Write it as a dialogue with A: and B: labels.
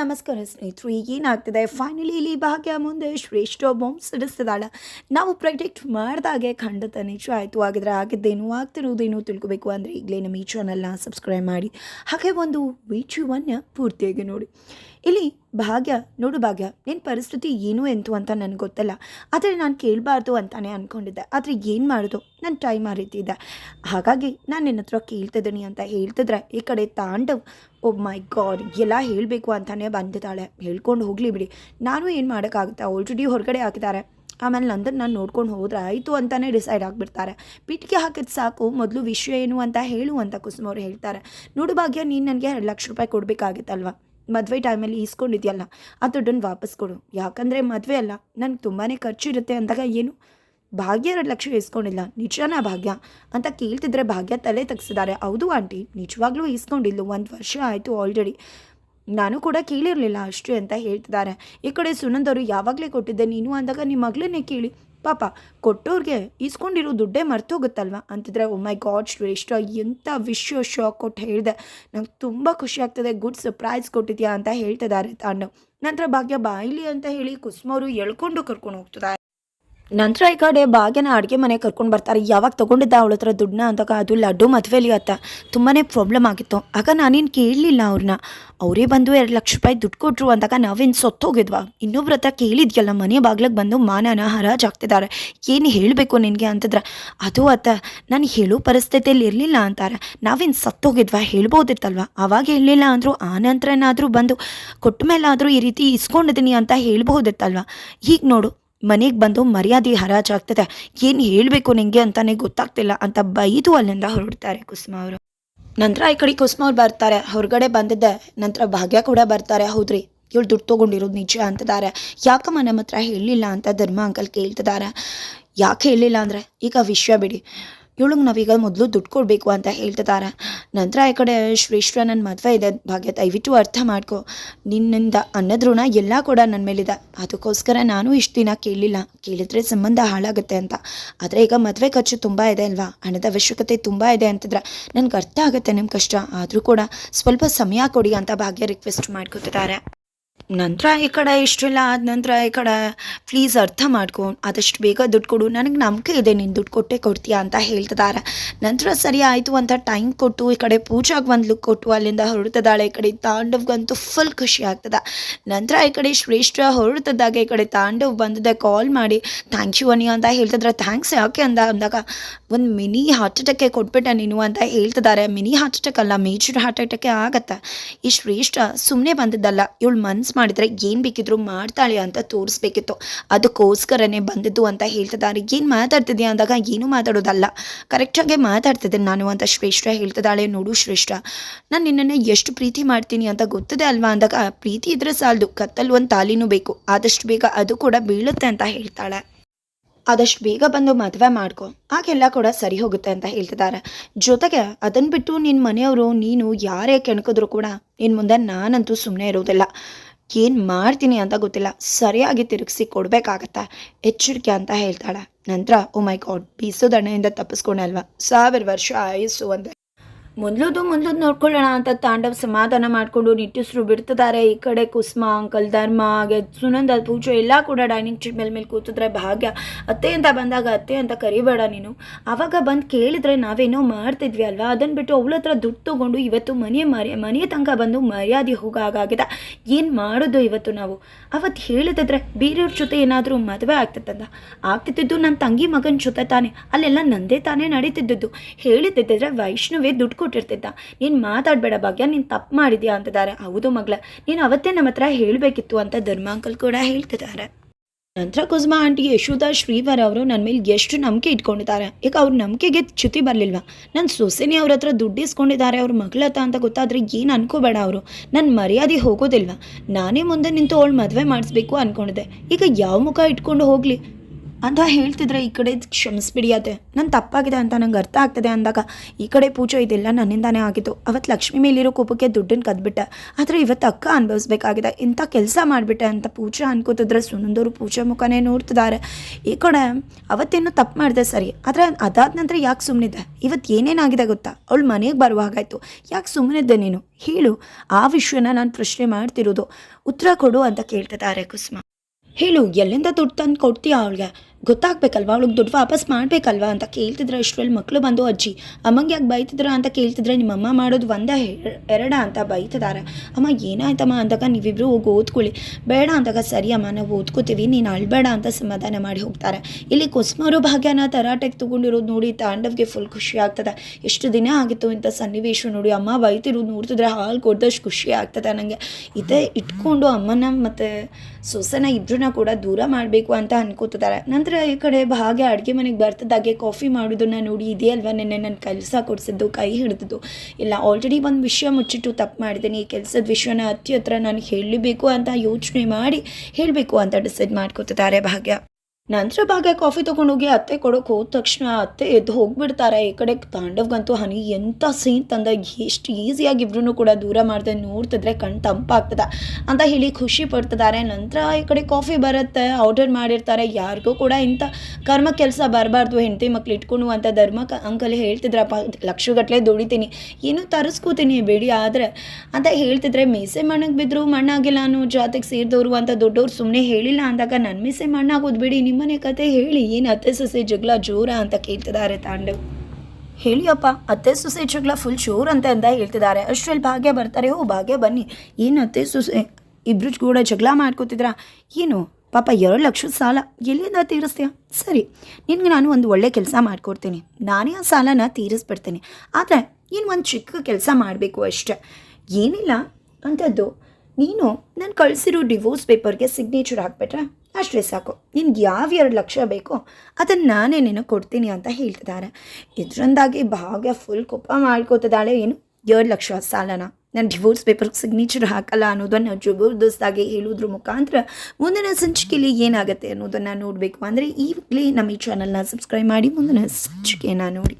A: ನಮಸ್ಕಾರ ಸ್ನೇಹಿತರು, ಏನಾಗ್ತಿದೆ? ಫೈನಲಿ ಇಲ್ಲಿ ಭಾಗ್ಯ ಮುಂದೆ ಶ್ರೇಷ್ಠ ಬಾಂಬ್ ಸಿಡಿಸ್ತಿದ್ದಾಳೆ. ನಾವು ಪ್ರೆಡಿಕ್ಟ್ ಮಾಡಿದಾಗೆ ಖಂಡಿತ ನಿಜ ಆಯಿತು. ಆಗಿದ್ರೆ ಆಗಿದ್ದೇನು ಆಗ್ತಿರೋದೇನು ತಿಳ್ಕೊಬೇಕು ಅಂದರೆ ಈಗಲೇ ನಮ್ಮ ಈ ಚಾನಲ್ನ ಸಬ್ಸ್ಕ್ರೈಬ್ ಮಾಡಿ. ಹಾಗೆ ಒಂದು ವಿಡಿಯೋವನ್ನು ಪೂರ್ತಿಯಾಗಿ ನೋಡಿ. ಇಲ್ಲಿ ಭಾಗ್ಯ, ನೋಡು ಭಾಗ್ಯ ನಿನ್ನ ಪರಿಸ್ಥಿತಿ ಏನು ಎಂತು ಅಂತ ನನಗೆ ಗೊತ್ತಲ್ಲ. ಆದರೆ ನಾನು ಕೇಳಬಾರ್ದು ಅಂತಾನೆ ಅಂದ್ಕೊಂಡಿದ್ದೆ ಆದರೆ ಏನು ಮಾಡೋದು? ನನ್ನ ಟೈಮ್ ಆ ಹಾಗಾಗಿ ನಾನು ನಿನ್ನ ಹತ್ರ ಕೇಳ್ತಿದ್ದೀನಿ ಅಂತ ಹೇಳ್ತಿದ್ರೆ ಈ ಕಡೆ ತಾಂಡವ್ ಓ ಮೈ ಗಾಡ್ ಎಲ್ಲ ಹೇಳಬೇಕು ಅಂತಾನೆ ಬಂದಿದ್ದಾಳೆ. ಹೇಳ್ಕೊಂಡು ಹೋಗಲಿ ಬಿಡಿ. ನಾನು ಏನು ಮಾಡೋಕ್ಕಾಗುತ್ತೆ? ಆಲ್ರೆಡಿ ಹೊರಗಡೆ ಹಾಕಿದ್ದಾರೆ. ಆಮೇಲೆ ನಂದನ್ನು ನಾನು ನೋಡ್ಕೊಂಡು ಹೋದ್ರೆ ಆಯಿತು ಅಂತಲೇ ಡಿಸೈಡ್ ಆಗಿಬಿಡ್ತಾರೆ. ಪಿಟಿಕೆ ಹಾಕಿದ ಸಾಕು, ಮೊದಲು ವಿಷಯ ಏನು ಅಂತ ಹೇಳು ಅಂತ ಕುಸುಮ ಅವ್ರು ಹೇಳ್ತಾರೆ. ನೋಡು ಭಾಗ್ಯ, ನೀನು ನನಗೆ ಎರಡು ಲಕ್ಷ ರೂಪಾಯಿ ಕೊಡಬೇಕಾಗಿತ್ತಲ್ವ? ಮದುವೆ ಟೈಮಲ್ಲಿ ಈಸ್ಕೊಂಡಿದ್ಯಲ್ಲ, ಆ ದುಡ್ಡನ್ನು ವಾಪಸ್ ಕೊಡು. ಯಾಕಂದರೆ ಮದುವೆ ಅಲ್ಲ, ನನಗೆ ತುಂಬಾ ಖರ್ಚಿರುತ್ತೆ ಅಂದಾಗ ಏನು? ಭಾಗ್ಯ ಎರಡು ಲಕ್ಷ ಇಸ್ಕೊಂಡಿಲ್ಲ ನಿಜನಾ ಭಾಗ್ಯ? ಅಂತ ಕೇಳ್ತಿದ್ರೆ ಭಾಗ್ಯ ತಲೆ ತೆಗ್ಸಿದ್ದಾರೆ ಹೌದು ಆಂಟಿ, ನಿಜವಾಗ್ಲೂ ಇಸ್ಕೊಂಡಿಲ್ಲ ಒಂದು ವರ್ಷ ಆಯಿತು ಆಲ್ರೆಡಿ ನಾನು ಕೂಡ ಕೇಳಿರಲಿಲ್ಲ ಅಷ್ಟು ಅಂತ ಹೇಳ್ತಿದ್ದಾರೆ. ಈ ಕಡೆ ಸುನಂದವರು ಯಾವಾಗಲೇ ಕೊಟ್ಟಿದ್ದೆ ನೀನು? ಅಂದಾಗ ನಿಮ್ಮ ಮಗಳನ್ನೇ ಕೇಳಿ. ಪಾಪ ಕೊಟ್ಟೋರಿಗೆ ಇಸ್ಕೊಂಡಿರೋ ದುಡ್ಡೇ ಮರ್ತೋಗುತ್ತಲ್ವ? ಅಂತಿದ್ರೆ ಓ ಮೈ ಗಾಡ್ ಶ್ರೇಷ್ಠ ಎಂಥ ವಿಶ್ವ ಶಾಕ್ ಕೊಟ್ಟು ಹೇಳಿದೆ. ನಂಗೆ ತುಂಬ ಖುಷಿ ಆಗ್ತದೆ. ಗುಡ್ ಸರ್ಪ್ರೈಸ್ ಕೊಟ್ಟಿದ್ಯಾ? ಅಂತ ಹೇಳ್ತಿದ್ದಾರೆ ತಾಂಡವ್ ನಂತರ ಭಾಗ್ಯ ಬಾಯಿಲಿ ಅಂತ ಹೇಳಿ ಕುಸುಮವರು ಎಳ್ಕೊಂಡು ಕರ್ಕೊಂಡು ಹೋಗ್ತಿದ್ದಾರೆ ನಂತರ ಈ ಕಡೆ ಭಾಗ್ಯನ ಅಡುಗೆ ಮನೆ ಕರ್ಕೊಂಡು ಬರ್ತಾರೆ. ಯಾವಾಗ ತೊಗೊಂಡಿದ್ದ ಅವಳ ಹತ್ರ ದುಡ್ಡನ್ನ ಅಂದಾಗ ಅದು ಲಡ್ಡು ಮದುವೆಲಿ ಅತ್ತ. ತುಂಬಾ ಪ್ರಾಬ್ಲಮ್ ಆಗಿತ್ತು. ಆಗ ನಾನೇನು ಕೇಳಲಿಲ್ಲ ಅವ್ರನ್ನ ಅವರೇ ಬಂದು ಎರಡು ಲಕ್ಷ ರೂಪಾಯಿ ದುಡ್ಡು ಕೊಟ್ಟರು ಅಂದಾಗ ನಾವೇನು ಸತ್ತೋಗಿದ್ವಾ? ಇನ್ನೊಬ್ರ ಹತ್ರ ಕೇಳಿದ್ಯಲ್ಲ, ಮನೆ ಬಾಗ್ಲಿಗೆ ಬಂದು ಮಾನನ ಹರಾಜಾಗ್ತಿದ್ದಾರೆ ಏನು ಹೇಳಬೇಕು ನಿನಗೆ ಅಂತಂದ್ರೆ? ಅದು ಅತ್ತ, ನಾನು ಹೇಳೋ ಪರಿಸ್ಥಿತಿಯಲ್ಲಿ ಇರಲಿಲ್ಲ ಅಂತಾರೆ. ನಾವೇನು ಸತ್ತೋಗಿದ್ವಾ? ಹೇಳ್ಬೋದಿತ್ತಲ್ವ? ಆವಾಗ ಹೇಳಲಿಲ್ಲ ಅಂದರೂ, ಆ ನಂತರನಾದರೂ ಬಂದು ಕೊಟ್ಟ ಮೇಲಾದರೂ ಈ ರೀತಿ ಇಸ್ಕೊಂಡಿದ್ದೀನಿ ಅಂತ ಹೇಳ್ಬೋದಿತ್ತಲ್ವ? ಈಗ ನೋಡು ಮನೆಗೆ ಬಂದು ಮರ್ಯಾದೆ ಹರಾಜಾಗ್ತದೆ. ಏನು ಹೇಳಬೇಕು ನಿಂಗೆ ಅಂತಾನೆ ಗೊತ್ತಾಗ್ತಿಲ್ಲ ಅಂತ ಬೈದು ಅಲ್ಲಿಂದ ಹೊರಡ್ತಾರೆ ಕುಸುಮ ಅವರು. ನಂತರ ಈ ಕಡೆ ಕುಸುಮ ಅವ್ರು ಬರ್ತಾರೆ. ಹೊರಗಡೆ ಬಂದಿದ್ದೆ ನಂತರ ಭಾಗ್ಯ ಕೂಡ ಬರ್ತಾರೆ. ಹೌದ್ರಿ, ಇವಳು ದುಡ್ಡು ತೊಗೊಂಡಿರೋದು ನಿಜ ಅಂತಿದ್ದಾರೆ ಯಾಕಮ್ಮ ನಮ್ಮ ಹತ್ರ ಹೇಳಲಿಲ್ಲ ಅಂತ ಧರ್ಮ ಅಂಕಲ್ ಕೇಳ್ತಿದ್ದಾರೆ ಯಾಕೆ ಹೇಳಿಲ್ಲ ಅಂದರೆ? ಈಗ ವಿಷಯ ಬಿಡಿ. ಇವಳಿಗೆ ನಾವೀಗ ಮೊದಲು ದುಡ್ಡು ಕೊಡಬೇಕು ಅಂತ ಹೇಳ್ತಿದ್ದಾರೆ ನಂತರ ಈ ಕಡೆ ಶ್ರೇಷ್ಠ ನನ್ನ ಮದುವೆ ಇದೆ. ಭಾಗ್ಯ, ದಯವಿಟ್ಟು ಅರ್ಥ ಮಾಡ್ಕೊ. ನಿನ್ನಿಂದ ಅನ್ನದ ಋಣ ಎಲ್ಲ ಕೂಡ ನನ್ನ ಮೇಲಿದೆ. ಅದಕ್ಕೋಸ್ಕರ ನಾನು ಇಷ್ಟು ದಿನ ಕೇಳಿಲ್ಲ. ಕೇಳಿದ್ರೆ ಸಂಬಂಧ ಹಾಳಾಗುತ್ತೆ ಅಂತ. ಆದರೆ ಈಗ ಮದುವೆ ಖರ್ಚು ತುಂಬ ಇದೆ ಅಲ್ವಾ? ಹಣದ ಅವಶ್ಯಕತೆ ತುಂಬ ಇದೆ ಅಂತಿದ್ರೆ ನನಗೆ ಅರ್ಥ ಆಗುತ್ತೆ ನಿಮ್ಮ ಕಷ್ಟ. ಆದರೂ ಕೂಡ ಸ್ವಲ್ಪ ಸಮಯ ಕೊಡಿ ಅಂತ ಭಾಗ್ಯ ರಿಕ್ವೆಸ್ಟ್ ಮಾಡ್ಕೊತಿದ್ದಾರೆ ನಂತರ ಈ ಕಡೆ ಇಷ್ಟೆಲ್ಲ, ಆದ ನಂತರ ಈ ಕಡೆ ಪ್ಲೀಸ್ ಅರ್ಥ ಮಾಡ್ಕೊ, ಆದಷ್ಟು ಬೇಗ ದುಡ್ಡು ಕೊಡು, ನನಗೆ ನಂಬಿಕೆ ಇದೆ, ನೀನು ದುಡ್ಡು ಕೊಟ್ಟೆ ಕೊಡ್ತೀಯ ಅಂತ ಹೇಳ್ತಿದ್ದಾರೆ ನಂತರ ಸರಿ ಆಯಿತು ಅಂತ ಟೈಮ್ ಕೊಟ್ಟು ಈ ಕಡೆ ಪೂಜಾಗೆ ಒಂದು ಲುಕ್ ಕೊಟ್ಟು ಅಲ್ಲಿಂದ ಹೊರಡ್ತದಾಳೆ ಈ ಕಡೆ ತಾಂಡವ್ಗಂತೂ ಫುಲ್ ಖುಷಿ ಆಗ್ತದೆ. ನಂತರ ಈ ಕಡೆ ಶ್ರೇಷ್ಠ ಹೊರಡ್ತದಾಗ ಈ ಕಡೆ ತಾಂಡವ್ ಬಂದದೆ ಕಾಲ್ ಮಾಡಿ ಥ್ಯಾಂಕ್ ಯು ಅನಿ ಅಂತ ಹೇಳ್ತಿದ್ರೆ. ಥ್ಯಾಂಕ್ಸ್ ಯಾಕೆ? ಅಂದ, ಅಂದಾಗ, ಒಂದು ಮಿನಿ ಹಾರ್ಟ್ ಅಟ್ಯಾಕೆ ಕೊಟ್ಬಿಟ್ಟೆ ನೀನು ಅಂತ ಹೇಳ್ತಿದ್ದಾರೆ ಮಿನಿ ಹಾರ್ಟ್ ಅಟ್ಯಾಕ್ ಅಲ್ಲ ಮೇಜರ್ ಹಾರ್ಟ್ ಅಟ್ಯಾಕೆ ಆಗತ್ತೆ. ಈ ಶ್ರೇಷ್ಠ ಸುಮ್ಮನೆ ಬಂದಿದ್ದಲ್ಲ, ಇವಳು ಮನ್ಸು ಮಾಡಿದ್ರೆ ಏನು ಬೇಕಿದ್ರು ಮಾಡ್ತಾಳೆ ಅಂತ ತೋರಿಸ್ಬೇಕಿತ್ತು. ಅದಕ್ಕೋಸ್ಕರನೇ ಬಂದಿದ್ದು ಅಂತ ಹೇಳ್ತಿದ್ದಾರೆ ಏನು ಮಾತಾಡ್ತಿದ್ಯಾ ಅಂದಾಗ ಏನು ಮಾತಾಡೋದಲ್ಲ. ಕರೆಕ್ಟಾಗೆ ಮಾತಾಡ್ತಿದ್ದೆ ನಾನು ಅಂತ ಶ್ರೇಷ್ಠ ಹೇಳ್ತಿದ್ದಾಳೆ. ನೋಡು ಶ್ರೇಷ್ಠ, ನಾನು ನಿನ್ನನ್ನು ಎಷ್ಟು ಪ್ರೀತಿ ಮಾಡ್ತೀನಿ ಅಂತ ಗೊತ್ತಿದೆ ಅಲ್ವಾ ಅಂದಾಗ ಪ್ರೀತಿ ಇದ್ರೆ ಸಾಲದು, ಕತ್ತಲು ಒಂದು ತಾಲಿನೂ ಬೇಕು. ಆದಷ್ಟು ಬೇಗ ಅದು ಕೂಡ ಬೀಳುತ್ತೆ ಅಂತ ಹೇಳ್ತಾಳೆ. ಆದಷ್ಟು ಬೇಗ ಬಂದು ಮದುವೆ ಮಾಡ್ಕೊ. ಆಗೆಲ್ಲ ಕೂಡ ಸರಿ ಹೋಗುತ್ತೆ ಅಂತ ಹೇಳ್ತಿದ್ದಾರೆ. ಜೊತೆಗೆ ಅದನ್ನು ಬಿಟ್ಟು ನಿನ್ನ ಮನೆಯವರು, ನೀನು ಯಾರೇ ಕೆಣಕಿದ್ರು ಕೂಡ ನಿನ್ನ ಮುಂದೆ ನಾನಂತೂ ಸುಮ್ಮನೆ ಇರೋದಿಲ್ಲ. ಏನು ಮಾಡ್ತೀನಿ ಅಂತ ಗೊತ್ತಿಲ್ಲ. ಸರಿಯಾಗಿ ತಿರುಗಿಸಿ ಕೊಡಬೇಕಾಗತ್ತೆ? ಎಚ್ಚರಿಕೆ ಅಂತ ಹೇಳ್ತಾಳೆ. ನಂತರ, ಓ ಮೈ ಗಾಡ್ ಬೀಸೋದಣ್ಣೆಯಿಂದ ತಪ್ಪಿಸ್ಕೊಂಡೆ ಅಲ್ವಾ? ಸಾವಿರ ವರ್ಷ ಆಯಸ್ಸು ಅಂದೆ ಮೊದಲದು ಮೊದಲು ನೋಡ್ಕೊಳ್ಳೋಣ ಅಂತ ತಾಂಡವ್ ಸಮಾಧಾನ ಮಾಡಿಕೊಂಡು ನಿಟ್ಟುಸ್ರು ಬಿಡ್ತಿದ್ದಾರೆ. ಈ ಕಡೆ ಕುಸುಮ, ಅಂಕಲ್ ಧರ್ಮ, ಹಾಗೆ ಸುನಂದ, ಪೂಜೆ ಎಲ್ಲ ಕೂಡ ಡೈನಿಂಗ್ ಟೇಬಲ್ ಮೇಲೆ ಕೂತಿದ್ರೆ ಭಾಗ್ಯ. ಅತ್ತೆ ಅಂತ ಬಂದಾಗ, ಅತ್ತೆ ಅಂತ ಕರಿಬೇಡ ನೀನು. ಆವಾಗ ಬಂದು ಕೇಳಿದ್ರೆ ನಾವೇನೋ ಮಾಡ್ತಿದ್ವಿ ಅಲ್ವಾ? ಅದನ್ನು ಬಿಟ್ಟು ಅವಳ ಹತ್ರ ದುಡ್ಡು ತೊಗೊಂಡು ಇವತ್ತು ಮನೆಯ ಮರ್ಯ ಮನೆಯ ತನಕ ಬಂದು ಮರ್ಯಾದೆ ಹೋಗಾಗಿದೆ ಏನು ಮಾಡೋದು ಇವತ್ತು ನಾವು? ಅವತ್ತು ಹೇಳಿದ್ರೆ ಬೇರೆಯವ್ರ ಜೊತೆ ಏನಾದರೂ ಮದುವೆ ಆಗ್ತಿತ್ತಂದ? ಆಗ್ತಿದ್ದು ನನ್ನ ತಂಗಿ ಮಗನ ಜೊತೆ ತಾನೆ. ಅಲ್ಲೆಲ್ಲ ನಂದೇ ತಾನೇ ನಡೀತಿದ್ದದ್ದು. ಹೇಳಿದ್ದಿದ್ರೆ ವೈಷ್ಣವೇ ದುಡ್ಡು ಕೊಟ್ಟಿರ್ತಿದ್ದ ನೀನು ಮಾತಾಡಬೇಡ ಭಾಗ್ಯ, ನೀನು ತಪ್ಪು ಮಾಡಿದ್ಯಾ ಅಂತಿದ್ದಾರೆ ಹೌದು ಮಗಳ ನೀನು ಅವತ್ತೇ ನಮ್ಮ ಹತ್ರ ಹೇಳಬೇಕಿತ್ತು ಅಂತ ಧರ್ಮಾಂಕಲ್ ಕೂಡ ಹೇಳ್ತಿದ್ದಾರೆ ನಂತರ ಕುಸುಮಾ ಆಂಟಿ ಯಶೋಧ ಶ್ರೀವರ್ ಅವರು ನನ್ನ ಮೇಲೆ ಎಷ್ಟು ನಂಬಿಕೆ ಇಟ್ಕೊಂಡಿದ್ದಾರೆ. ಈಗ ಅವ್ರ ನಂಬಿಕೆಗೆ ಚ್ಯುತಿ ಬರಲಿಲ್ವಾ? ನನ್ನ ಸೊಸೆನೇ ಅವ್ರ ಹತ್ರ ದುಡ್ಡು ಇಸ್ಕೊಂಡಿದ್ದಾರೆ, ಅವ್ರ ಮಗಳತ್ತ ಅಂತ ಗೊತ್ತಾದರೆ ಏನು ಅನ್ಕೋಬೇಡ ಅವರು. ನನ್ನ ಮರ್ಯಾದೆ ಹೋಗೋದಿಲ್ವಾ? ನಾನೇ ಮುಂದೆ ನಿಂತು ಅವಳು ಮದುವೆ ಮಾಡಿಸ್ಬೇಕು ಅಂದ್ಕೊಂಡಿದ್ದೆ ಈಗ ಯಾವ ಮುಖ ಇಟ್ಕೊಂಡು ಹೋಗಲಿ? ಅಂತ ಹೇಳ್ತಿದ್ರೆ ಈ ಕಡೆ ಕ್ಷಮಿಸ್ಬಿಡಿ ಅದೇ ನನ್ನ ತಪ್ಪಾಗಿದೆ ಅಂತ ನಂಗೆ ಅರ್ಥ ಆಗ್ತದೆ ಅಂದಾಗ, ಈ ಕಡೆ ಪೂಜೆ ಇದೆಲ್ಲ ನನ್ನಿಂದಾನೇ ಆಗಿತ್ತು. ಅವತ್ತು ಲಕ್ಷ್ಮಿ ಮೇಲಿರೋ ಕೋಪಕ್ಕೆ ದುಡ್ಡನ್ನು ಕದ್ಬಿಟ್ಟೆ. ಆದರೆ ಇವತ್ತು ಅಕ್ಕ ಅನುಭವಿಸ್ಬೇಕಾಗಿದೆ. ಇಂಥ ಕೆಲಸ ಮಾಡಿಬಿಟ್ಟೆ ಅಂತ ಪೂಜೆ ಅನ್ಕೋತಿದ್ರೆ ಸುನಂದವರು ಪೂಜೆ ಮುಖನೇ ನೋಡ್ತಿದ್ದಾರೆ. ಈ ಕಡೆ ಅವತ್ತೇನು ತಪ್ಪು ಮಾಡಿದೆ ಸರಿ. ಆದರೆ ಅದಾದ ನಂತರ ಯಾಕೆ ಸುಮ್ಮನಿದ್ದೆ ಇವತ್ತು ಏನೇನಾಗಿದೆ ಗೊತ್ತಾ? ಅವಳು ಮನೆಗೆ ಬರುವಾಗಾಯ್ತು ಯಾಕೆ ಸುಮ್ಮನಿದ್ದೆ ನೀನು? ಹೇಳು. ಆ ವಿಷಯನ ನಾನು ಪ್ರಶ್ನೆ ಮಾಡ್ತಿರೋದು. ಉತ್ತರ ಕೊಡು ಅಂತ ಕೇಳ್ತಿದ್ದಾರೆ ಕುಸುಮ. ಹೇಳು, ಎಲ್ಲಿಂದ ದುಡ್ಡು ತಂದು ಕೊಡ್ತೀಯಾ ಅವಳಿಗೆ? ಗೊತ್ತಾಗ್ಬೇಕಲ್ವಾ? ಅವಳಿಗೆ ದುಡ್ಡು ವಾಪಸ್ ಮಾಡಬೇಕಲ್ವಾ ಅಂತ ಕೇಳ್ತಿದ್ರೆ ಅಷ್ಟರಲ್ಲಿ ಮಕ್ಕಳು ಬಂದು, ಅಜ್ಜಿ, ಅಮ್ಮಂಗೆ ಯಾಕೆ ಬೈತಿದ್ರ ಅಂತ ಕೇಳ್ತಿದ್ರೆ ನಿಮ್ಮಮ್ಮ ಮಾಡೋದು ಒಂದೇ ಎರಡ ಅಂತ ಬೈತಿದ್ದಾರೆ ಅಮ್ಮ, ಏನಾಯ್ತಮ್ಮ ಅಂದಾಗ ನೀವಿಬ್ರು ಹೋಗಿ ಓದ್ಕೊಳ್ಳಿ. ಬೇಡ ಅಂದಾಗ, ಸರಿ ಅಮ್ಮ, ನಾವು ಓದ್ಕೋತೀವಿ, ನೀನು ಅಳ್ಬೇಡ ಅಂತ ಸಮಾಧಾನ ಮಾಡಿ ಹೋಗ್ತಾರೆ. ಇಲ್ಲಿ ಕುಸ್ಮರು ಭಾಗ್ಯನ ತರಾಟೆಗೆ ತೊಗೊಂಡಿರೋದು ನೋಡಿ ತಾಂಡವ್ಗೆ ಫುಲ್ ಖುಷಿ ಆಗ್ತದೆ. ಎಷ್ಟು ದಿನ ಆಗಿತ್ತು ಇಂಥ ಸನ್ನಿವೇಶ ನೋಡಿ ಅಮ್ಮ ಬೈತಿರೋದು ನೋಡ್ತಿದ್ರೆ ಹಾಲು ಕೊಡ್ದಷ್ಟು ಖುಷಿ ಆಗ್ತದೆ ನನಗೆ ಇದೇ ಇಟ್ಕೊಂಡು ಅಮ್ಮನ ಮತ್ತು ಸೊಸೆನ ಇಬ್ಬರನ್ನ ಕೂಡ ದೂರ ಮಾಡಬೇಕು ಅಂತ ಅನ್ಕೋತಿದ್ದಾರೆ ನಂತರ ಈ ಕಡೆ ಭಾಗ್ಯ ಅಡುಗೆ ಮನೆಗೆ ಬರ್ತದಾಗೆ ಕಾಫಿ ಮಾಡೋದನ್ನ ನೋಡಿ ಇದೇ ಅಲ್ವಾ ನೆನ್ನೆ ನನ್ನ ಕೆಲಸ ಕೊಡಿಸಿದ್ದು, ಕೈ ಹಿಡಿದಿದ್ದು. ಇಲ್ಲ ಆಲ್ರೆಡಿ ಒಂದು ವಿಷಯ ಮುಚ್ಚಿಟ್ಟು ತಪ್ಪು ಮಾಡಿದ್ದೀನಿ ಈ ಕೆಲಸದ ವಿಷಯನ ಅತಿ ಹತ್ರ ನಾನು ಹೇಳಬೇಕು ಅಂತ ಯೋಚನೆ ಮಾಡಿ ಹೇಳಬೇಕು ಅಂತ ಡಿಸೈಡ್ ಮಾಡ್ಕೋತಿದ್ದಾರೆ ಭಾಗ್ಯ. ನಂತರ ಭಾಗ ಕಾಫಿ ತೊಗೊಂಡೋಗಿ ಅತ್ತೆ ಕೊಡೋಕೆ ಹೋದ ತಕ್ಷಣ ಅತ್ತೆ ಎದ್ದು ಹೋಗ್ಬಿಡ್ತಾರೆ. ಈ ಕಡೆ ತಾಂಡವ್ಗಂತೂ ಹನಿ ಎಂಥ ಸೀನ್ ತಂದ, ಎಷ್ಟು ಈಸಿಯಾಗಿ ಇಬ್ರು ಕೂಡ ದೂರ ಮಾಡಿದೆ ನೋಡ್ತಿದ್ರೆ ಕಣ್ಣು ತಂಪಾಗ್ತದೆ ಅಂತ ಹೇಳಿ ಖುಷಿ ಪಡ್ತಿದ್ದಾರೆ. ನಂತರ ಈ ಕಡೆ ಕಾಫಿ ಬರುತ್ತೆ ಆರ್ಡರ್ ಮಾಡಿರ್ತಾರೆ. ಯಾರಿಗೂ ಕೂಡ ಇಂಥ ಕರ್ಮ ಕೆಲಸ ಬರಬಾರ್ದು, ಹೆಂಡತಿ ಮಕ್ಳು ಇಟ್ಕೊಂಡು ಅಂತ ಧರ್ಮ ಅಂಕಲ್ ಹೇಳ್ತಿದ್ರಪ್ಪ ಲಕ್ಷಗಟ್ಟಲೆ ದುಡಿತೀನಿ, ಏನು ತರಿಸ್ಕೋತೀನಿ ಬೇಡಿ, ಆದರೆ ಅಂತ ಹೇಳ್ತಿದ್ರೆ, ಮೀಸೆ ಮಣ್ಣಗೆ ಬಿದ್ದರು ಮಣ್ಣಾಗಿಲ್ಲ ಅನ್ನೋ ಜಾತಿಗೆ ಸೇರಿದವರು ಅಂತ ದೊಡ್ಡವ್ರು ಸುಮ್ಮನೆ ಹೇಳಿಲ್ಲ ಅಂದಾಗ ನನ್ನ ಮೀಸೆ ಮಣ್ಣಾಗೋದು ಬಿಡಿ ನಿಮ್ಮನೆ ಕತೆ ಹೇಳಿ ಏನು ಅತ್ತೆ ಸೊಸೆ ಜಗಳ ಜೋರ ಅಂತ ಕೇಳ್ತಿದ್ದಾರೆ ತಾಂಡವ್ ಹೇಳಿ ಅಪ್ಪ, ಅತ್ತೆ ಸೊಸೆ ಜಗಳ ಫುಲ್ ಜೋರ್ ಅಂತ ಅಂತ ಹೇಳ್ತಿದ್ದಾರೆ. ಅಷ್ಟರಲ್ಲಿ ಭಾಗ್ಯ ಬರ್ತಾರೆ, ಓ ಭಾಗ್ಯ ಬನ್ನಿ. ಏನು ಅತ್ತೆ ಸೊಸೆ, ಇಬ್ರು ಕೂಡ ಜಗಳ ಮಾಡ್ಕೋತಿದ್ರ? ಏನು, ಪಾಪ ಎರಡು ಲಕ್ಷದ ಸಾಲ ಎಲ್ಲಿಂದ ತೀರಿಸ್ತೀಯ? ಸರಿ, ನಿನಗೆ ನಾನು ಒಂದು ಒಳ್ಳೆ ಕೆಲಸ ಮಾಡಿಕೊಡ್ತೀನಿ. ನಾನೇ ಆ ಸಾಲನ ತೀರಿಸ್ಬಿಡ್ತೀನಿ. ಆದರೆ, ನೀನು ಒಂದು ಚಿಕ್ಕ ಕೆಲಸ ಮಾಡಬೇಕು ಅಷ್ಟೆ. ಏನಿಲ್ಲ, ಅಂಥದ್ದು. ನೀನು, ನಾನು ಕಳಿಸಿರೋ ಡಿವೋರ್ಸ್ ಪೇಪರ್ಗೆ ಸಿಗ್ನೇಚರ್ ಹಾಕ್ಬಿಟ್ರೆ ಅಷ್ಟೇ ಸಾಕು. ನಿನ್ಗೆ ಯಾವ ಎರಡು ಲಕ್ಷ ಬೇಕೋ ಅದನ್ನು ನಾನೇ ಕೊಡ್ತೀನಿ ಅಂತ ಹೇಳ್ತಿದ್ದಾರೆ ಇದರಿಂದಾಗಿ ಭಾಗ್ಯ ಫುಲ್ ಕೋಪ ಮಾಡ್ಕೋತಿದ್ದಾಳೆ. ಏನು? ಎರಡು ಲಕ್ಷ ಸಾಲನ. ನಾನು ಡಿವೋರ್ಸ್ ಪೇಪರ್ಗೆ ಸಿಗ್ನೇಚರ್ ಹಾಕಲ್ಲ ಅನ್ನೋದನ್ನು ಜಬರ್ದಸ್ತಾಗಿ ಹೇಳೋದ್ರ ಮುಖಾಂತರ ಮುಂದಿನ ಸಂಚಿಕೆಯಲ್ಲಿ ಏನಾಗುತ್ತೆ ಅನ್ನೋದನ್ನು ನೋಡಬೇಕು. ಅಂದರೆ ಈಗಲೇ ನಮ್ಮ ಈ ಚಾನಲ್ನ ಸಬ್ಸ್ಕ್ರೈಬ್ ಮಾಡಿ, ಮುಂದಿನ ಸಂಚಿಕೆಯನ್ನು ನೋಡಿ.